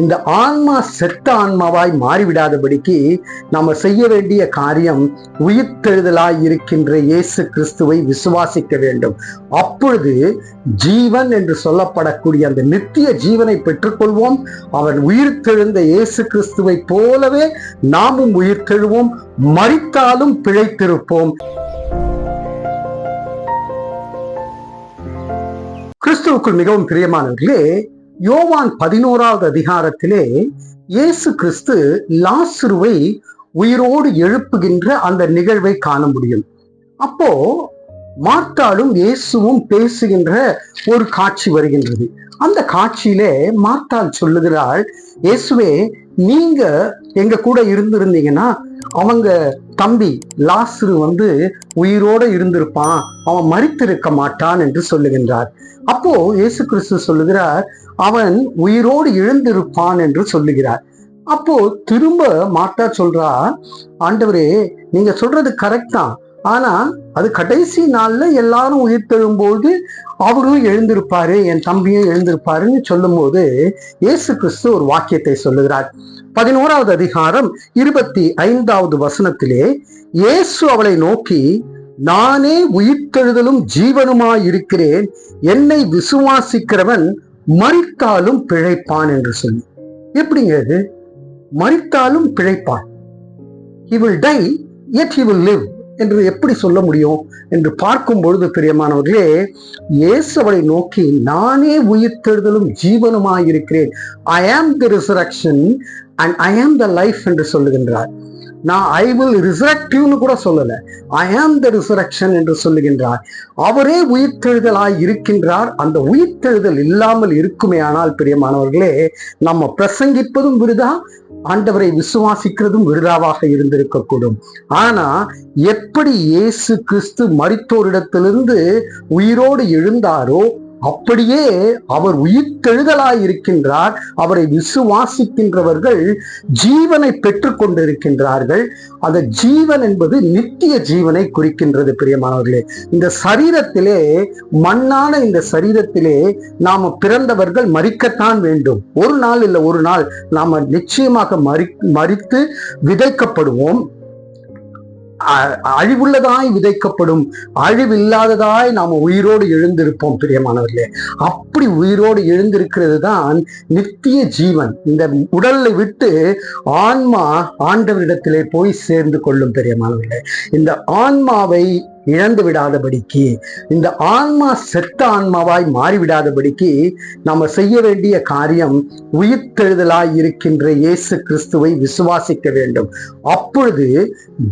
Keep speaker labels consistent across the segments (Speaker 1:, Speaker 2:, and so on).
Speaker 1: இந்த ஆன்மா செத்த ஆன்மாவாய் மாறிவிடாதபடிக்கு நாம செய்ய வேண்டிய காரியம் உயிர்த்தெழுதலாய் இருக்கின்ற இயேசு கிறிஸ்துவை விசுவாசிக்க வேண்டும். அப்பொழுது ஜீவன் என்று சொல்லப்படக்கூடிய அந்த நித்திய ஜீவனை பெற்றுக்கொள்வோம். அவன் உயிர்த்தெழுந்த இயேசு கிறிஸ்துவை போலவே நாமும் உயிர்த்தெழுவோம். மறித்தாலும் பிழைத்திருப்போம். கிறிஸ்துவுக்குள் மிகவும் பிரியமானவர்களே யோவான் பதினோராவது அதிகாரத்திலே இயேசு கிறிஸ்து லாசுருவை உயிரோடு எழுப்புகின்ற அந்த நிகழ்வை காண முடியும். அப்போ மார்த்தாளும் இயேசுவும் பேசுகின்ற ஒரு காட்சி வருகின்றது. அந்த காட்சியிலே மார்த்தாள் சொல்லுகிறாள் இயேசுவே நீங்க எங்க கூட இருந்திருந்தீங்கன்னா அவங்க தம்பி லாசுரு வந்து உயிரோட இருந்திருப்பான். அவன் மறித்திருக்க மாட்டான் என்று சொல்லுகின்றார். அப்போ இயேசு கிறிஸ்து சொல்லுகிறார் அவன் உயிரோடு எழுந்திருப்பான் என்று சொல்லுகிறார். அப்போ திரும்ப மாட்டா சொல்றா ஆண்டவரே நீங்க சொல்றது கரெக்ட் தான். ஆனா அது கடைசி நாள்ல எல்லாரும் உயிர் தெழும்போது அவரும் எழுந்திருப்பாரு என் தம்பியும் எழுந்திருப்பாருன்னு சொல்லும் போது இயேசு கிறிஸ்து ஒரு வாக்கியத்தை சொல்லுகிறார். பதினோராவது அதிகாரம் இருபத்தி ஐந்தாவது வசனத்திலே இயேசு அவளை நோக்கி நானே உயிர்த்தெழுதலும் ஜீவனுமாய் இருக்கிறேன். என்னை விசுவாசிக்கிறவன் மறித்தாலும் பிழைப்பான் என்று சொல்லி. எப்படிங்கிறது மறித்தாலும் பிழைப்பான். He will die yet he will live என்று எப்படி சொல்ல முடியும் என்று பார்க்கும் பொழுது பிரியமானவர்களே இயேசுவை நோக்கி நானே உயிர்த்தெழுதலும் ஜீவனுமாய் இருக்கிறேன் ஐ ஆம் தி ரிசரக்ஷன் அண்ட் ஐ ஆம் த லைஃப் என்று சொல்லுகின்றார். நான் ஐ வில் ரிசரக்டிவ்னு கூட சொல்லல. ஐ ஆம் த ரிசரக்ஷன் என்று சொல்லுகின்றார். அவரே உயிர்த்தெழுதலாய் இருக்கின்றார். அந்த உயிர்த்தெழுதல் இல்லாமல் இருக்குமே ஆனால் பிரியமானவர்களே நம்ம பிரசங்கிப்பதும் விருதா? ஆண்டவரை விசுவாசிக்கிறதும் விருதாவாக இருந்திருக்கக்கூடும். ஆனா எப்படி இயேசு கிறிஸ்து மரித்தோரிடத்திலிருந்து உயிரோடு எழுந்தாரோ அப்படியே அவர் உயிர்த்தெழுதலாய் இருக்கின்றார் அவரை விசுவாசிக்கின்றவர்கள் ஜீவனை பெற்றுக் கொண்டிருக்கின்றார்கள் அந்த ஜீவன் என்பது நித்திய ஜீவனை குறிக்கின்றது பிரியமானவர்களே. இந்த சரீரத்திலே மண்ணான இந்த சரீரத்திலே நாம பிறந்தவர்கள் மறிக்கத்தான் வேண்டும். ஒரு நாள் இல்லை ஒரு நாள் நாம நிச்சயமாக மறி மறித்து விதைக்கப்படுவோம். அழிவுள்ளதாய் விதைக்கப்படும். அழிவில்லாததாய் நாம உயிரோடு எழுந்திருப்போம் பிரியமானவர்களே. அப்படி உயிரோடு எழுந்திருக்கிறது தான் நித்திய ஜீவன். இந்த உடலை விட்டு ஆன்மா ஆண்டவரிடத்திலே போய் சேர்ந்து கொள்ளும் பிரியமானவர்களே. இந்த ஆன்மாவை இழந்து விடாதபடிக்கு இந்த ஆன்மா செத்த ஆன்மாவாய் மாறிவிடாதபடிக்கு நாம செய்ய வேண்டிய காரியம் உயிர்த்தெழுதலாய் இருக்கின்ற இயேசு கிறிஸ்துவை விசுவாசிக்க வேண்டும். அப்பொழுது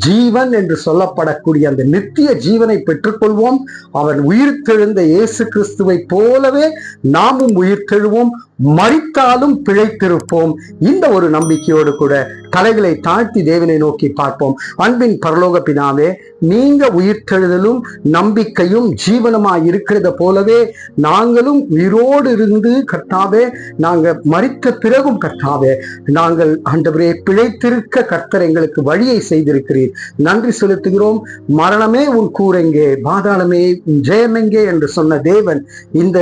Speaker 1: ஜீவன் என்று சொல்லப்படக்கூடிய அந்த நித்திய ஜீவனை பெற்றுக்கொள்வோம். அவன் உயிர்த்தெழுந்த இயேசு கிறிஸ்துவை போலவே நாமும் உயிர்த்தெழுவோம். மறித்தாலும் பிழைத்திருப்போம். இந்த ஒரு நம்பிக்கையோடு கூட தலைகளை தாழ்த்தி தேவனை நோக்கி பார்ப்போம். அன்பின் பரலோக பினாவே நீங்க உயிர்த்தெழு உயிர்த்தெழுதலும் நம்பிக்கையும் ஜீவனமாய் இருக்கிறத போலவே நாங்களும் உயிரோடு இருந்து கர்த்தாவே நாங்கள் மறித்த பிறகும் கர்த்தாவே நாங்கள் ஆண்டவரே பிழைத்திருக்க கர்த்தர் எங்களுக்கு வழியை செய்திருக்கிறீர். நன்றி செலுத்துகிறோம். மரணமே உன் கூரெங்கே பாதாளமே ஜெயமெங்கே என்று சொன்ன தேவன் இந்த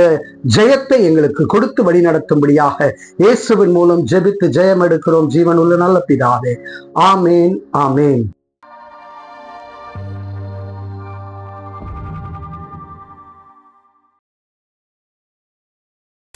Speaker 1: ஜெயத்தை எங்களுக்கு கொடுத்து வழி நடத்தும்படியாக இயேசுவின் மூலம் ஜெபித்து ஜெயம் எடுக்கிறோம் ஜீவன் உள்ள நல்ல பிதாவே. ஆமேன் ஆமேன்.